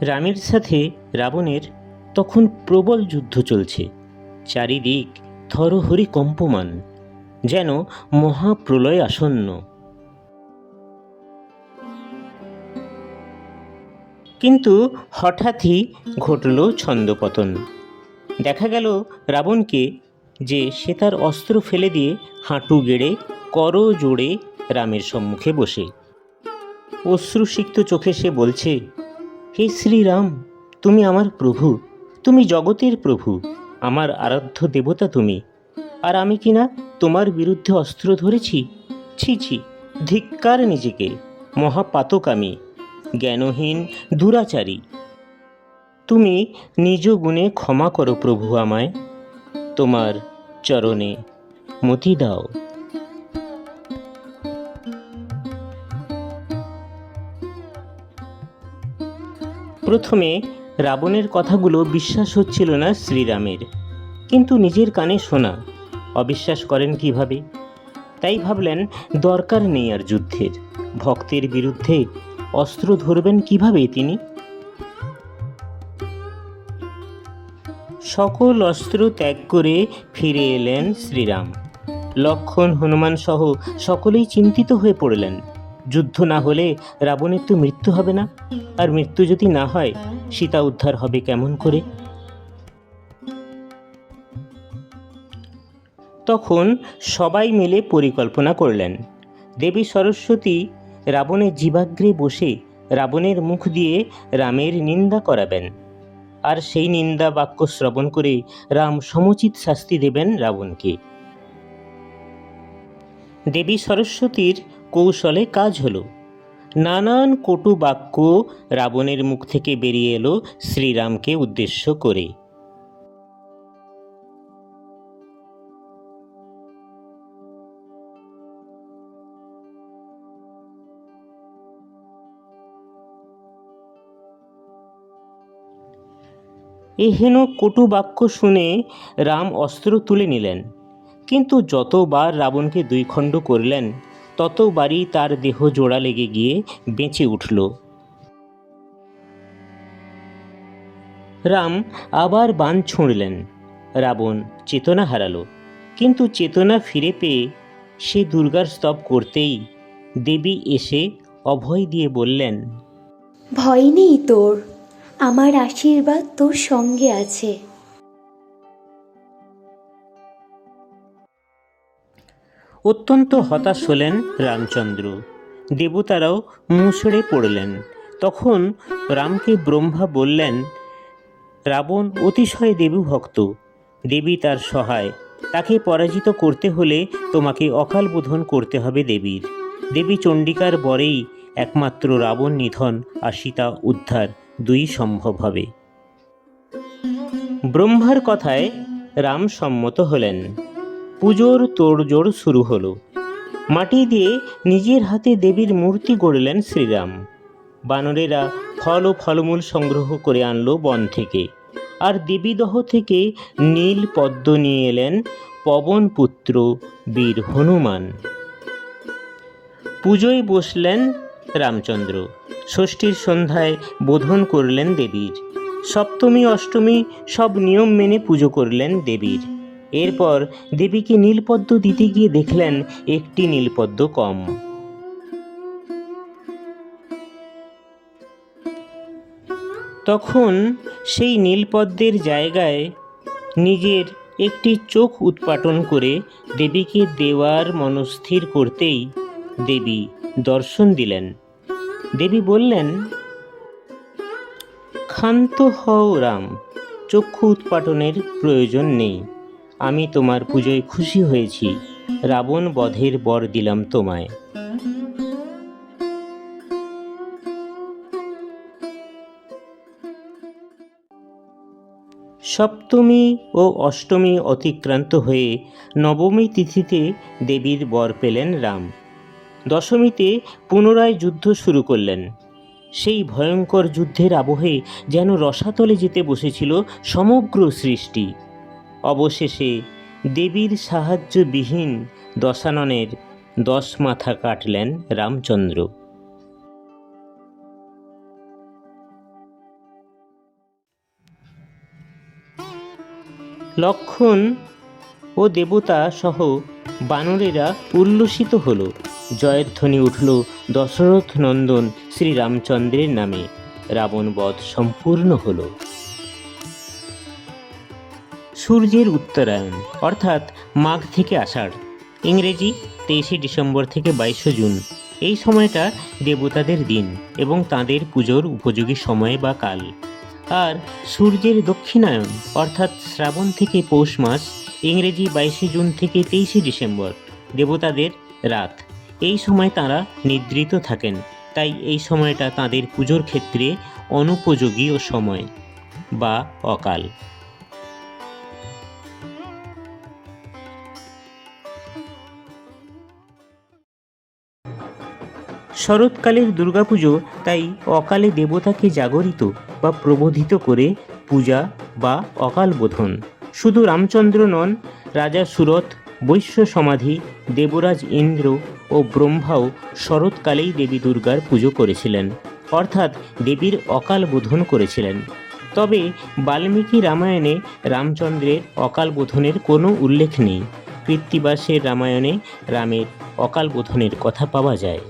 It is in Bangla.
রামের সাথে রাবণের তখন প্রবল যুদ্ধ চলছে। চারিদিক থরহরি কম্পমান, যেন মহাপ্রলয় আসন্ন। কিন্তু হঠাৎই ঘটল ছন্দপতন। দেখা গেল রাবণকে যে সে তার অস্ত্র ফেলে দিয়ে হাঁটু গেড়ে কর জোড়ে রামের সম্মুখে বসে। অশ্রুসিক্ত চোখে সে বলছে হে শ্রীরাম, তুমি আমার প্রভু, তুমি জগতের প্রভু, আমার আরাধ্য দেবতা তুমি। আর আমি কিনা তোমার বিরুদ্ধে অস্ত্র ধরেছি? ছি ছি, ধিক্কার নিজেকে, মহাপাতক আমি, জ্ঞানহীন দুরাচারী। তুমি নিজ গুণে ক্ষমা করো প্রভু আমায়, তোমার চরণে মতি দাও। প্রথমে রাবণের কথাগুলো বিশ্বাস হচ্ছিল না শ্রীরামের। কিন্তু নিজের কানে শোনা, অবিশ্বাস করেন কীভাবে? তাই ভাবলেন, দরকার নেই আর যুদ্ধের। ভক্তের বিরুদ্ধে অস্ত্র ধরবেন কীভাবে তিনি? সকল অস্ত্র ত্যাগ করে ফিরে এলেন শ্রীরাম। লক্ষণ, হনুমান সহ সকলেই চিন্তিত হয়ে পড়লেন। যুদ্ধ না হলে রাবণের তো মৃত্যু হবে না। আর মৃত্যু যদি না হয়, সীতা উদ্ধার হবে কেমন করে? তখন সবাই মিলে পরিকল্পনা করলেন। দেবী সরস্বতী রাবণের জীবাগ্রে বসে রাবণের মুখ দিয়ে রামের নিন্দা করাবেন। আর সেই নিন্দা বাক্য শ্রবণ করে রাম সমুচিত শাস্তি দেবেন রাবণকে। দেবী সরস্বতীর কৌশলে কাজ হলো। নানান কটু বাক্য রাবণের মুখ থেকে বেরিয়ে এলো শ্রীরামকে উদ্দেশ্য করে। এহেন কটু বাক্য শুনে রাম অস্ত্র তুলে নিলেন, কিন্তু যতবার রাবণকে দুই খণ্ড করলেন ততবারই তার দেহ জোড়া লেগে গিয়ে বেঁচে উঠল। রাম আবার বান ছুঁড়লেন। রাবণ চেতনা হারালো। কিন্তু চেতনা ফিরে পেয়ে সে দুর্গার স্তব করতেই দেবী এসে অভয় দিয়ে বললেন, ভয় নেই তোর। আমার আশীর্বাদ তোর সঙ্গে আছে। অত্যন্ত হতাশ হলেন রামচন্দ্র। দেবতারাও মুসড়ে পড়লেন। তখন রামকে ব্রহ্মা বললেন, রাবণ অতিশয় দেবী ভক্ত। দেবী তার সহায়। তাকে পরাজিত করতে হলে তোমাকে অকাল বোধন করতে হবে দেবীর। দেবী চণ্ডিকার বরেই একমাত্র রাবণ নিধন আর সীতা উদ্ধার দুই সম্ভব হবে। ব্রহ্মার কথায় রাম সম্মত হলেন। পুজোর তোড়জোড় শুরু হলো। মাটি দিয়ে নিজের হাতে দেবীর মূর্তি গড়লেন শ্রীরাম। বানরেরা ফল ও ফলমূল সংগ্রহ করে আনলো বন থেকে। আর দেবীদহ থেকে নীল পদ্ম নিয়ে এলেন পবনপুত্র, বীর হনুমান। পুজোয় বসলেন রামচন্দ্র। ষষ্ঠীর সন্ধ্যায় বোধন করলেন দেবীর। সপ্তমী, অষ্টমী সব নিয়ম মেনে পুজো করলেন দেবীর। এরপর দেবীকে নীলপদ্ম দিতে গিয়ে দেখলেন একটি নীলপদ্ম কম। তখন সেই নীলপদ্মের জায়গায় নিজের একটি চোখ উৎপাটন করে দেবীকে দেওয়ার মনস্থির করতেই দেবী দর্শন দিলেন। দেবী বললেন, ক্ষান্ত হও রাম, চক্ষু উৎপাটনের প্রয়োজন নেই। আমি তোমার পুজোয় খুশি হয়েছি। রাবণ বধের বর দিলাম তোমায়। সপ্তমী ও অষ্টমী অতিক্রান্ত হয়ে নবমী তিথিতে দেবীর বর পেলেন রাম। দশমীতে পুনরায় যুদ্ধ শুরু করলেন। সেই ভয়ঙ্কর যুদ্ধের আবহে যেন রসাতলে যেতে বসেছিল সমগ্র সৃষ্টি। অবশেষে দেবীর সাহায্যবিহীন দশাননের দশ মাথা কাটলেন রামচন্দ্র। লক্ষণ ও দেবতা সহ বানরেরা উল্লসিত হল। জয়ধ্বনি উঠল দশরথ নন্দন শ্রীরামচন্দ্রের নামে। রাবণ বধ সম্পূর্ণ হলো। সূর্যের উত্তরায়ণ, অর্থাৎ মাঘ থেকে আষাঢ়। ইংরেজি, তেইশে ডিসেম্বর থেকে বাইশে জুন। এই সময়টা দেবতাদের দিন এবং তাদের পুজোর উপযোগী সময় বা কাল। আর সূর্যের দক্ষিণায়ন অর্থাৎ শ্রাবণ থেকে পৌষ মাস, ইংরেজি বাইশে জুন থেকে তেইশে ডিসেম্বর, দেবতাদের রাত। এই সময় তারা নিদ্রিত থাকেন, তাই এই সময়টা তাদের পুজোর ক্ষেত্রে অনুপযোগী ও সময় বা অকাল। শরৎকালের দুর্গাপুজো তাই অকালে দেবতাকে জাগরিত বা প্রবোধিত করে পূজা বা অকাল বোধন। শুধু রামচন্দ্র নন, রাজা সুরথ, বৈশ্য সমাধি, দেবরাজ ইন্দ্র ও ব্রহ্মাও শরৎকালেই দেবী দুর্গার পুজো করেছিলেন। অর্থাৎ দেবীর অকাল বোধন করেছিলেন। তবে বাল্মীকি রামায়ণে রামচন্দ্রের অকাল বোধনের কোনো উল্লেখ নেই। কৃত্তিবাসের রামায়ণে রামের অকাল বোধনের কথা পাওয়া যায়।